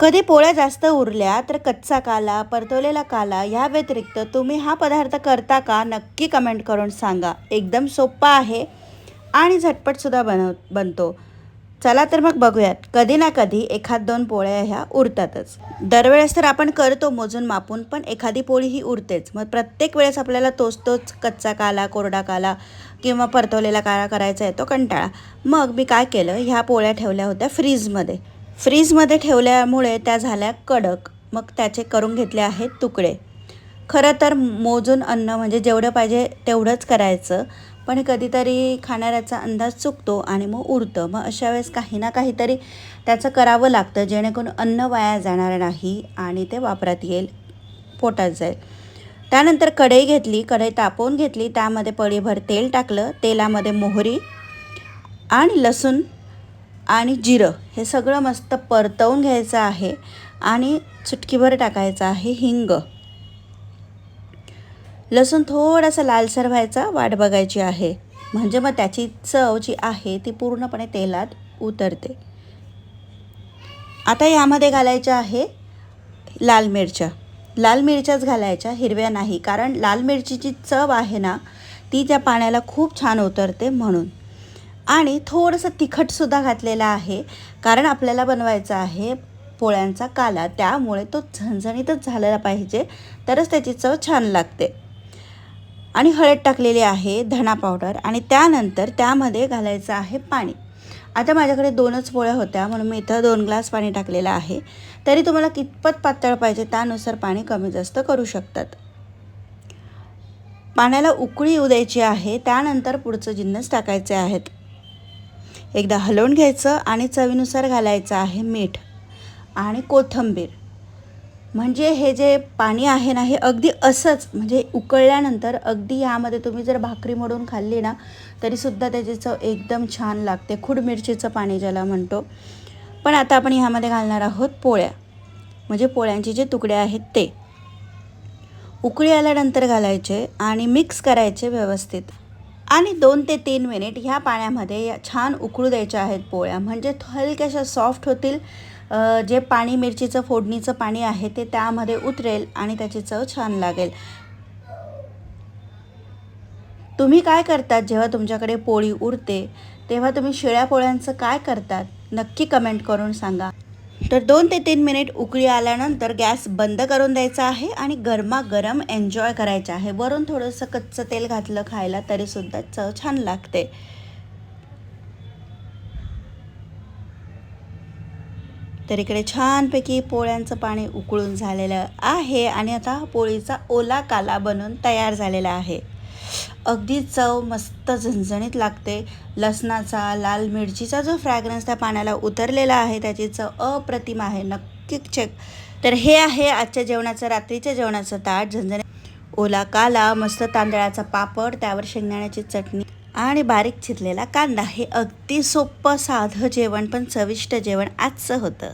कधी पोळ्या जास्त उरल्या तर कच्चा काला परतवलेला काला ह्या व्यतिरिक्त तुम्ही हा पदार्थ करता का? नक्की कमेंट करून सांगा. एकदम सोप्पा आहे आणि झटपटसुद्धा बनव बनतो. चला तर मग बघूयात. कधी ना कधी एखाद दोन पोळ्या ह्या उरतातच. दरवेळेस तर आपण करतो मोजून मापून पण एखादी पोळी ही उरतेच. मग प्रत्येक वेळेस आपल्याला तोच तोच कच्चा काला कोरडा काला किंवा परतवलेला काला करायचा येतो कंटाळा. मग मी काय केलं? ह्या पोळ्या ठेवल्या होत्या फ्रीजमध्ये फ्रीजमध्ये ठेवल्यामुळे त्या झाल्या कडक. मग त्याचे करून घेतले आहेत तुकडे. खरं तर मोजून अन्न म्हणजे जेवढं पाहिजे तेवढंच करायचं. पण कधीतरी खाणाऱ्याचा अंदाज चुकतो आणि मग उरतं. मग अशा वेळेस काही ना काहीतरी त्याचं करावं लागतं जेणेकरून अन्न वाया जाणार नाही आणि ते वापरात येईल पोटात जाईल. त्यानंतर कढई घेतली. कढई तापवून घेतली. त्यामध्ये पळीभर तेल टाकलं. तेलामध्ये मोहरी आणि लसूण आणि जिरं हे सगळं मस्त परतवून घ्यायचं आहे आणि चुटकीभर टाकायचं आहे हिंग. लसूण थोडासा लालसर व्हायचा वाट बघायची आहे. म्हणजे मग त्याची चव जी आहे ती पूर्णपणे तेलात उतरते. आता यामध्ये घालायच्या आहे लाल मिरच्या. लाल मिरच्याच घालायच्या हिरव्या नाही. कारण लाल मिरचीची चव आहे ना ती त्या पाण्याला खूप छान उतरते म्हणून. आणि थोडंसं तिखटसुद्धा घातलेलं आहे. कारण आपल्याला बनवायचं आहे पोळ्यांचा काला. त्यामुळे तो झणझणीतच झालेला पाहिजे. तरच त्याची चव छान लागते. आणि हळद टाकलेली आहे धणा पावडर. आणि त्यानंतर त्यामध्ये घालायचं आहे पाणी. आता माझ्याकडे दोनच पोळ्या होत्या. म्हणून मी इथं दोन ग्लास पाणी टाकलेलं आहे. तरी तुम्हाला कितपत पातळ पाहिजे त्यानुसार पाणी कमी जास्त करू शकतात. पाण्याला उकळी येऊ द्यायची आहे. त्यानंतर पुढचं जिन्नस टाकायचे आहेत. एकदा हलवून घ्यायचं आणि चवीनुसार घालायचं आहे मीठ आणि कोथिंबीर. म्हणजे हे जे पाणी आहे ना हे अगदी असंच म्हणजे उकळल्यानंतर अगदी यामध्ये तुम्ही जर भाकरी मोडून खाल्ली ना तरीसुद्धा त्याची चव एकदम छान लागते. खुड मिरचीचं पाणी ज्याला म्हणतो. पण आता आपण ह्यामध्ये घालणार आहोत पोळ्या. म्हणजे पोळ्यांचे जे तुकडे आहेत ते. उकळी आल्यानंतर घालायचे आणि मिक्स करायचे व्यवस्थित. आणि दोन ते तीन मिनिट ह्या पाण्यामध्ये या छान उकळू द्यायच्या आहेत पोळ्या. म्हणजे हलक्याशा सॉफ्ट होतील. जे पाणी मिरचीचं फोडणीचं पाणी आहे ते त्यामध्ये उतरेल आणि त्याची चव छान लागेल. तुम्ही काय करतात जेव्हा तुमच्याकडे पोळी उरते तेव्हा तुम्ही शिळ्या पोळ्यांचं काय करतात? नक्की कमेंट करून सांगा. तर दोन ते तीन मिनिट उकळी आल्यानंतर गॅस बंद करून द्यायचा आहे आणि गरमागरम एन्जॉय करायचं आहे. वरून थोडंसं कच्चं तेल घातलं खायला तरीसुद्धा चव छान लागते. तर इकडे छानपैकी पोळ्यांचं पाणी उकळून झालेलं आहे आणि आता पोळीचा ओला काला बनून तयार झालेला आहे. अगदी चव मस्त झणझणीत लागते. लसणाचा लाल मिरचीचा जो फ्रॅग्रन्स त्या पाण्याला उतरलेला आहे त्याची चव अप्रतिम आहे. नक्की चेक तर हे आहे आजच्या जेवणाचं रात्रीच्या जेवणाचं ताट. झणझणीत ओला काला मस्त तांदळाचा पापड त्यावर शेंगदाण्याची चटणी आणि बारीक चिरलेला कांदा. हे अगदी सोपं साधं जेवण पण चविष्ट जेवण आजचं होतं.